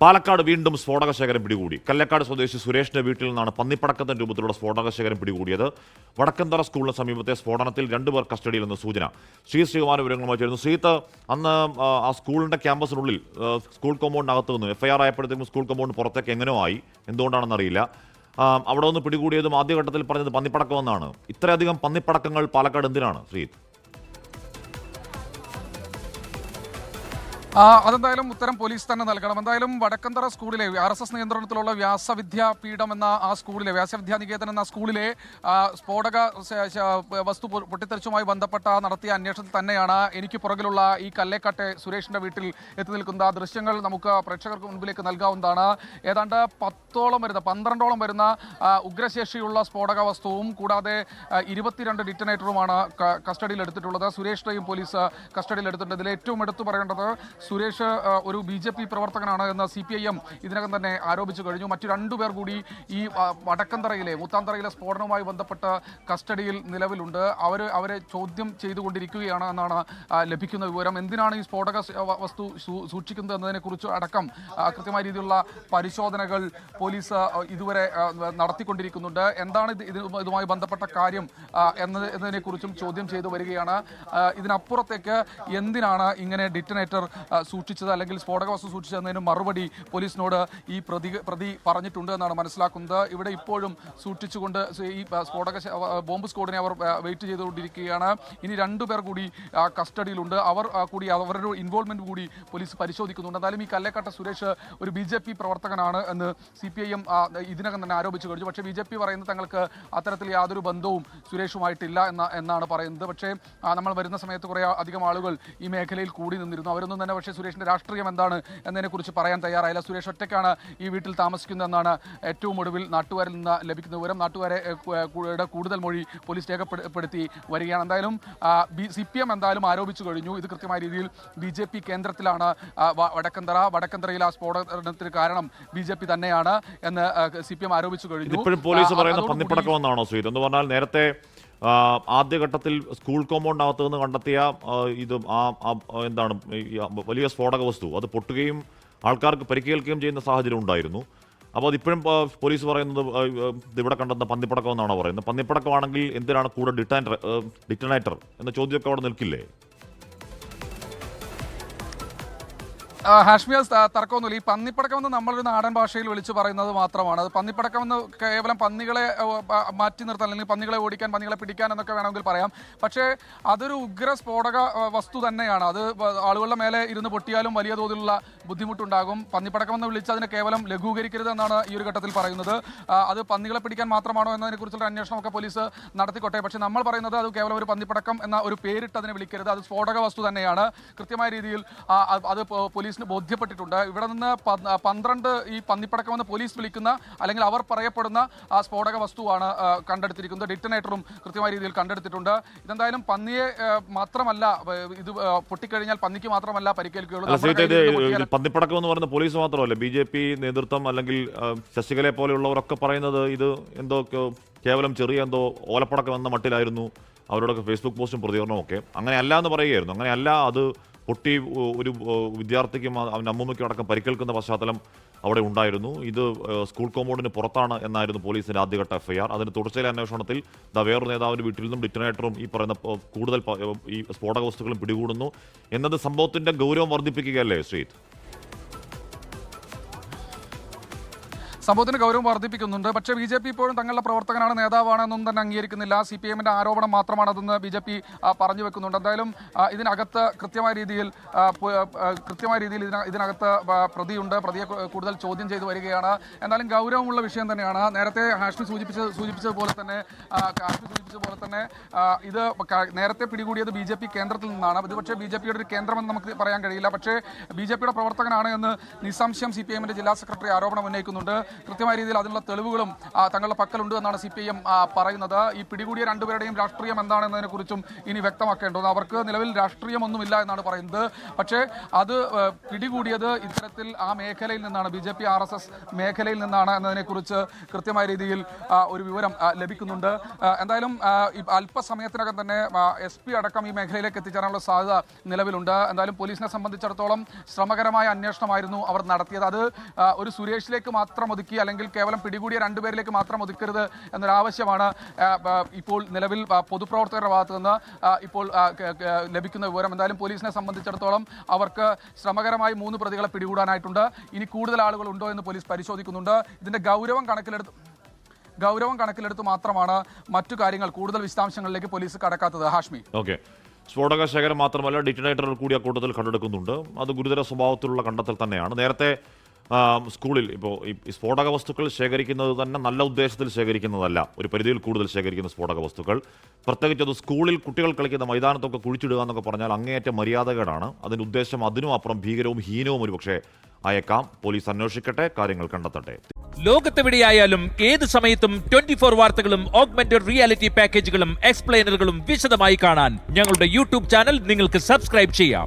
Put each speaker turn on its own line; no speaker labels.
പാലക്കാട് വീണ്ടും സ്ഫോടക ശേഖരം പിടികൂടി. കല്ലക്കാട് സ്വദേശി സുരേഷിന്റെ വീട്ടിൽ നിന്നാണ് പന്നിപ്പടക്കത്തിന്റെ രൂപത്തിലുള്ള സ്ഫോടക ശേഖരം പിടികൂടിയത്. വടക്കന്തറ സ്കൂളിന് സമീപത്തെ സ്ഫോടനത്തിൽ രണ്ടുപേർ കസ്റ്റഡിയിൽ നിന്ന് സൂചന. ശ്രീ ശ്രീകുമാർ വിവരങ്ങളുമായി ചേരുന്നു. ശ്രീത്ത് അന്ന് ആ, സ്കൂളിന്റെ ക്യാമ്പസിനുള്ളിൽ സ്കൂൾ കോമ്പൗണ്ടിനകത്ത് നിന്ന് എഫ്ഐആർ ആയപ്പോഴത്തേക്കും സ്കൂൾ കോമ്പൗണ്ട് പുറത്തേക്ക് എങ്ങനെയോ ആയി. എന്തുകൊണ്ടാണെന്ന് അറിയില്ല. ആ, അവിടെ നിന്ന് പിടികൂടിയതും ആദ്യഘട്ടത്തിൽ പറഞ്ഞത് പന്നിപ്പടക്കമെന്നാണ് ഇത്രയധികം പന്നിപ്പടക്കങ്ങൾ പാലക്കാട് എന്തിനാണ്? ശ്രീത്ത്
അതെന്തായാലും ഉത്തരം പോലീസ് തന്നെ നൽകണം. എന്തായാലും വടക്കന്തറ സ്കൂളിലെ ആർ എസ് എസ് നിയന്ത്രണത്തിലുള്ള വ്യാസവിദ്യാപീഠം എന്ന ആ സ്കൂളിലെ വ്യാസവിദ്യാ നികേതൻ എന്ന സ്കൂളിലെ സ്ഫോടക വസ്തു പൊട്ടിത്തെറിച്ചുമായി ബന്ധപ്പെട്ട നടത്തിയ അന്വേഷണത്തിൽ തന്നെയാണ് എനിക്ക് പുറകിലുള്ള ഈ കല്ലേക്കാട്ടെ സുരേഷിന്റെ വീട്ടിൽ എത്തി നിൽക്കുന്ന ദൃശ്യങ്ങൾ നമുക്ക് പ്രേക്ഷകർക്ക് മുൻപിലേക്ക് നൽകാവുന്നതാണ്. ഏതാണ്ട് പത്തോളം വരുന്ന പന്ത്രണ്ടോളം വരുന്ന ഉഗ്രശേഷിയുള്ള സ്ഫോടക വസ്തുവും കൂടാതെ ഇരുപത്തിരണ്ട് ഡിറ്റനേറ്ററുമാണ് കസ്റ്റഡിയിൽ എടുത്തിട്ടുള്ളത് സുരേഷിനെയും പോലീസ് കസ്റ്റഡിയിൽ എടുത്തിട്ടുണ്ട് ഇതിൽ ഏറ്റവും എടുത്തു പറയേണ്ടത് സുരേഷ് ഒരു ബി ജെ പി പ്രവർത്തകനാണ് എന്ന് സി പി ഐ എം ഇതിനകം തന്നെ ആരോപിച്ചു കഴിഞ്ഞു. മറ്റു രണ്ടുപേർ കൂടി ഈ വടക്കന്തറയിലെ മുത്താന്തറയിലെ സ്ഫോടനവുമായി ബന്ധപ്പെട്ട് കസ്റ്റഡിയിൽ നിലവിലുണ്ട്. അവർ അവരെ ചോദ്യം ചെയ്തുകൊണ്ടിരിക്കുകയാണ് എന്നാണ് ലഭിക്കുന്ന വിവരം. എന്തിനാണ് ഈ സ്ഫോടക വസ്തു സൂക്ഷിക്കുന്നത് എന്നതിനെക്കുറിച്ച് അടക്കം കൃത്യമായ രീതിയിലുള്ള പരിശോധനകൾ പോലീസ് ഇതുവരെ നടത്തിക്കൊണ്ടിരിക്കുന്നുണ്ട്. എന്താണ് ഇത് ഇത് ഇതുമായി ബന്ധപ്പെട്ട കാര്യം എന്നത് എന്നതിനെക്കുറിച്ചും ചോദ്യം ചെയ്തു വരികയാണ്. ഇതിനപ്പുറത്തേക്ക് എന്തിനാണ് ഇങ്ങനെ ഡിറ്റനേറ്റർ സൂക്ഷിച്ചത് അല്ലെങ്കിൽ സ്ഫോടക വസ്തു സൂക്ഷിച്ചതെന്നതിന് മറുപടി പോലീസിനോട് ഈ പ്രതി പ്രതി പറഞ്ഞിട്ടുണ്ട് എന്നാണ് മനസ്സിലാക്കുന്നത്. ഇവിടെ ഇപ്പോഴും സൂക്ഷിച്ചുകൊണ്ട് ഈ സ്ഫോടക ബോംബ് സ്ക്വാഡിനെ അവർ വെയിറ്റ് ചെയ്തുകൊണ്ടിരിക്കുകയാണ്. ഇനി രണ്ടുപേർ കൂടി കസ്റ്റഡിയിലുണ്ട്. അവർ കൂടി അവരുടെ ഇൻവോൾവ്മെന്റ് കൂടി പോലീസ് പരിശോധിക്കുന്നുണ്ട്. എന്തായാലും ഈ കല്ലേക്കാട്ട സുരേഷ് ഒരു ബി ജെ പി പ്രവർത്തകനാണ് എന്ന് സി പി ഐ എം ഇതിനകം തന്നെ ആരോപിച്ചു കഴിഞ്ഞു. പക്ഷേ ബി ജെ പി പറയുന്നത് തങ്ങൾക്ക് അത്തരത്തിൽ യാതൊരു ബന്ധവും സുരേഷുമായിട്ടില്ല എന്ന എന്നാണ് പറയുന്നത്. പക്ഷേ നമ്മൾ വരുന്ന സമയത്ത് കുറേ അധികം ആളുകൾ ഈ മേഖലയിൽ കൂടി നിന്നിരുന്നു. അവരൊന്നും തന്നെ പക്ഷേ സുരേഷിന്റെ രാഷ്ട്രീയം എന്താണ് എന്നതിനെക്കുറിച്ച് പറയാൻ തയ്യാറായില്ല. സുരേഷ് ഒറ്റയ്ക്കാണ് ഈ വീട്ടിൽ താമസിക്കുന്നതെന്നാണ് ഏറ്റവും ഒടുവിൽ നാട്ടുകാരിൽ നിന്ന് ലഭിക്കുന്ന വിവരം. നാട്ടുകാരെ കൂടുതൽ മൊഴി പോലീസ് രേഖപ്പെടുത്തി വരികയാണ്. എന്തായാലും സി പി എം എന്തായാലും ആരോപിച്ചു കഴിഞ്ഞു. ഇത് കൃത്യമായ രീതിയിൽ ബി ജെ പി കേന്ദ്രത്തിലാണ് വടക്കന്തറ വടക്കന്തറയിൽ ആ സ്ഫോടനത്തിന് കാരണം ബി ജെ പി തന്നെയാണ് എന്ന് സി പി എം ആരോപിച്ചു കഴിഞ്ഞു.
ഇപ്പോഴും പോലീസ് പറയുന്ന പന്നിപ്പടക്കം എന്നാണോ എന്ന് പറഞ്ഞാൽ നേരത്തെ ആദ്യഘട്ടത്തിൽ സ്കൂൾ കോമ്പൗണ്ടിനകത്ത് നിന്ന് കണ്ടെത്തിയ ഇത് ആ എന്താണ് വലിയ സ്ഫോടക വസ്തു. അത് പൊട്ടുകയും ആൾക്കാർക്ക് പരിക്കേൽക്കുകയും ചെയ്യുന്ന സാഹചര്യം ഉണ്ടായിരുന്നു. അപ്പോൾ അതിപ്പോഴും പോലീസ് പറയുന്നത് ഇവിടെ കണ്ടെന്ന പന്നിപ്പടക്കം എന്നാണ് പറയുന്നത്. പന്നിപ്പടക്കമാണെങ്കിൽ എന്തിനാണ് കൂടെ ഡിറ്റാൻ ഡിറ്റനേറ്റർ എന്ന ചോദ്യമൊക്കെ അവിടെ നിൽക്കില്ലേ?
ഹാഷ്മിയ തർക്കമൊന്നുമില്ല. ഈ പന്നിപ്പടക്കം എന്ന് നമ്മളൊരു നാടൻ ഭാഷയിൽ വിളിച്ചു പറയുന്നത് മാത്രമാണ്. അത് പന്നിപ്പടക്കം എന്ന് കേവലം പന്നികളെ മാറ്റി നിർത്താൻ അല്ലെങ്കിൽ പന്നികളെ ഓടിക്കാൻ പന്നികളെ പിടിക്കാൻ എന്നൊക്കെ വേണമെങ്കിൽ പറയാം. പക്ഷേ അതൊരു ഉഗ്ര സ്ഫോടക വസ്തു തന്നെയാണ്. അത് ആളുകളുടെ മേലെ ഇരുന്ന് പൊട്ടിയാലും വലിയ തോതിലുള്ള ബുദ്ധിമുട്ടുണ്ടാകും. പന്നിപ്പടക്കം എന്ന് വിളിച്ച് അതിനെ കേവലം ലഘൂകരിക്കരുത് എന്നാണ് ഈ ഒരു ഘട്ടത്തിൽ പറയുന്നത്. അത് പന്നികളെ പിടിക്കാൻ മാത്രമാണോ എന്നതിനെക്കുറിച്ചുള്ള അന്വേഷണമൊക്കെ പോലീസ് നടത്തിക്കോട്ടെ. പക്ഷേ നമ്മൾ പറയുന്നത് അത് കേവലം ഒരു പന്നിപ്പടക്കം എന്ന ഒരു പേരിട്ട് അതിനെ വിളിക്കരുത്. അത് സ്ഫോടക വസ്തു തന്നെയാണ്. കൃത്യമായ രീതിയിൽ അത് പോ- പോലീസിന് ബോധ്യപ്പെട്ടിട്ടുണ്ട്. ഇവിടെ നിന്ന് പന്ത്രണ്ട് ഈ പന്നിപ്പടക്കമെന്ന് പോലീസ് വിളിക്കുന്ന അല്ലെങ്കിൽ അവർ പറയപ്പെടുന്ന ആ സ്ഫോടക വസ്തുവാണ് കണ്ടെടുത്തിരിക്കുന്നത്. ഡിറ്റനേറ്ററും കൃത്യമായ രീതിയിൽ കണ്ടെടുത്തിട്ടുണ്ട്. ഇതെന്തായാലും പന്നിയെ മാത്രമല്ല ഇത് പൊട്ടിക്കഴിഞ്ഞാൽ പന്നിക്ക് മാത്രമല്ല പരിക്കേൽക്കുകയുള്ളൂ.
പന്നിപ്പടക്കം എന്ന് പറയുന്നത് പോലീസ് മാത്രമല്ല ബി ജെ പി നേതൃത്വം അല്ലെങ്കിൽ ശശികലെ ശശികലയെ പോലെയുള്ളവരൊക്കെ പറയുന്നത് ഇത് എന്തോ കേവലം ചെറിയ എന്തോ ഓലപ്പടക്കം എന്ന മട്ടിലായിരുന്നു. അവരോടൊക്കെ ഫേസ്ബുക്ക് പോസ്റ്റും പ്രതികരണവും ഒക്കെ. അങ്ങനെയല്ല എന്ന് പറയുകയായിരുന്നു. അങ്ങനെയല്ല അത് പൊട്ടി ഒരു വിദ്യാർത്ഥിക്കും അവന്റെ അമ്മൂമ്മയ്ക്കും അടക്കം പരിക്കേൽക്കുന്ന പശ്ചാത്തലം അവിടെ ഉണ്ടായിരുന്നു. ഇത് സ്കൂൾ കോമ്പൗണ്ടിന് പുറത്താണ് എന്നായിരുന്നു പോലീസിന്റെ ആദ്യഘട്ട എഫ്ഐആർ. അതിന് തുടർച്ചയിലെ അന്വേഷണത്തിൽ ദ വേറൊരു നേതാവിന്റെ വീട്ടിൽ നിന്നും ഡിറ്റനേറ്ററും ഈ പറയുന്ന കൂടുതൽ ഈ സ്ഫോടക വസ്തുക്കളും പിടികൂടുന്നു. എന്നത് സംഭവത്തിന്റെ ഗൗരവം വർദ്ധിപ്പിക്കുകയല്ലേ ശ്രീത്
സംഭവത്തിന് ഗൗരവം വർദ്ധിപ്പിക്കുന്നുണ്ട്. പക്ഷേ ബി ജെ പി ഇപ്പോഴും തങ്ങളുടെ പ്രവർത്തകനാണ് നേതാവാണ് എന്നൊന്നും തന്നെ അംഗീകരിക്കുന്നില്ല. സി പി എമ്മിന്റെ ആരോപണം മാത്രമാണ് അതെന്ന് ബി ജെ പി പറഞ്ഞു വെക്കുന്നുണ്ട്. എന്തായാലും ഇതിനകത്ത് കൃത്യമായ രീതിയിൽ കൃത്യമായ രീതിയിൽ ഇതിന ഇതിനകത്ത് പ്രതിയുണ്ട്. പ്രതിയെ കൂടുതൽ ചോദ്യം ചെയ്തു വരികയാണ്. എന്തായാലും ഗൗരവമുള്ള വിഷയം തന്നെയാണ്. നേരത്തെ ഹാഷ്മി സൂചിപ്പിച്ച സൂചിപ്പിച്ചതുപോലെ തന്നെ ഹാഷ്മി സൂചിപ്പിച്ചതുപോലെ തന്നെ ഇത് നേരത്തെ പിടികൂടിയത് ബി ജെ പി കേന്ദ്രത്തിൽ നിന്നാണ്. ഇത് പക്ഷേ ബി ജെ പിയുടെ ഒരു കേന്ദ്രമെന്ന് നമുക്ക് പറയാൻ കഴിയില്ല. പക്ഷേ ബി ജെ പിയുടെ പ്രവർത്തകനാണ് എന്ന് നിസ്സംശയം സി പി എമ്മിന്റെ ജില്ലാ സെക്രട്ടറി ആരോപണം ഉന്നയിക്കുന്നുണ്ട്. കൃത്യമായ രീതിയിൽ അതിനുള്ള തെളിവുകളും തങ്ങളുടെ പക്കലുണ്ട് എന്നാണ് സി പി ഐ എം പറയുന്നത്. ഈ പിടികൂടിയ രണ്ടുപേരുടെയും രാഷ്ട്രീയം എന്താണെന്നതിനെ കുറിച്ചും ഇനി വ്യക്തമാക്കേണ്ടത് അവർക്ക് നിലവിൽ രാഷ്ട്രീയമൊന്നുമില്ല എന്നാണ് പറയുന്നത്. പക്ഷേ അത് പിടികൂടിയത് ഇത്തരത്തിൽ ആ മേഖലയിൽ നിന്നാണ്. B J P R S S മേഖലയിൽ നിന്നാണ് എന്നതിനെക്കുറിച്ച് കൃത്യമായ രീതിയിൽ ഒരു വിവരം ലഭിക്കുന്നുണ്ട്. എന്തായാലും അല്പസമയത്തിനകം തന്നെ എസ് പി അടക്കം ഈ മേഖലയിലേക്ക് എത്തിച്ചേരാനുള്ള സാധ്യത നിലവിലുണ്ട്. എന്തായാലും പോലീസിനെ സംബന്ധിച്ചിടത്തോളം ശ്രമകരമായ അന്വേഷണമായിരുന്നു അവർ നടത്തിയത്. അത് ഒരു സുരേഷിലേക്ക് മാത്രം ഒതുക്കി അല്ലെങ്കിൽ കേവലം പിടികൂടിയ രണ്ടുപേരിലേക്ക് മാത്രം ഒതുക്കരുത് എന്നൊരാവശ്യമാണ് ഇപ്പോൾ നിലവിൽ പൊതുപ്രവർത്തകരുടെ ഭാഗത്തു നിന്ന് ഇപ്പോൾ ലഭിക്കുന്ന വിവരം. എന്തായാലും പോലീസിനെ സംബന്ധിച്ചിടത്തോളം അവർക്ക് ശ്രമകരമായി മൂന്ന് പ്രതികളെ പിടികൂടാനായിട്ടുണ്ട്. ഇനി കൂടുതൽ ആളുകൾ ഉണ്ടോ എന്ന് പോലീസ് പരിശോധിക്കുന്നുണ്ട്. ഇതിന്റെ ഗൗരവം കണക്കിലെടുത്ത് ഗൗരവം കണക്കിലെടുത്ത് മാത്രമാണ് മറ്റു കാര്യങ്ങൾ കൂടുതൽ വിശദാംശങ്ങളിലേക്ക് പോലീസ് കടക്കാത്തത്. ഹാഷ്മി.
ഓക്കെ. സ്ഫോടക ശേഖരം മാത്രമല്ല ഡിറ്റനേറ്റർ കൂടി കൂട്ടത്തിൽ കണ്ടെടുക്കുന്നുണ്ട്. അത് ഗുരുതര സ്വഭാവത്തിലുള്ള കണ്ടെത്തൽ തന്നെയാണ്. നേരത്തെ സ്കൂളിൽ ഇപ്പോൾ ഈ സ്ഫോടക വസ്തുക്കൾ ശേഖരിക്കുന്നത് തന്നെ നല്ല ഉദ്ദേശത്തിൽ ശേഖരിക്കുന്നതല്ല. ഒരു പരിധിയിൽ കൂടുതൽ ശേഖരിക്കുന്ന സ്ഫോടക വസ്തുക്കൾ. പ്രത്യേകിച്ച് അത് സ്കൂളിൽ കുട്ടികൾ കളിക്കുന്ന മൈതാനത്തൊക്കെ കുഴിച്ചിടുക എന്നൊക്കെ പറഞ്ഞാൽ അങ്ങേയറ്റം മര്യാദകേടാണ്. അതിന്റെ ഉദ്ദേശം അതിനും അപ്പുറം ഭീകരവും ഹീനവും ഒരുപക്ഷെ അയക്കാം പോലീസ് അന്വേഷിക്കട്ടെ കാര്യങ്ങൾ കണ്ടെത്തട്ടെ.
ലോകത്തെവിടെയായാലും ഏത് സമയത്തും ട്വന്റി ഫോർ വാർത്തകളും ഓഗ്മെന്റഡ് റിയാലിറ്റി പാക്കേജുകളും എക്സ്പ്ലെയിനറുകളും വിശദമായി കാണാൻ ഞങ്ങളുടെ യൂട്യൂബ് ചാനൽ നിങ്ങൾക്ക് സബ്സ്ക്രൈബ് ചെയ്യാം.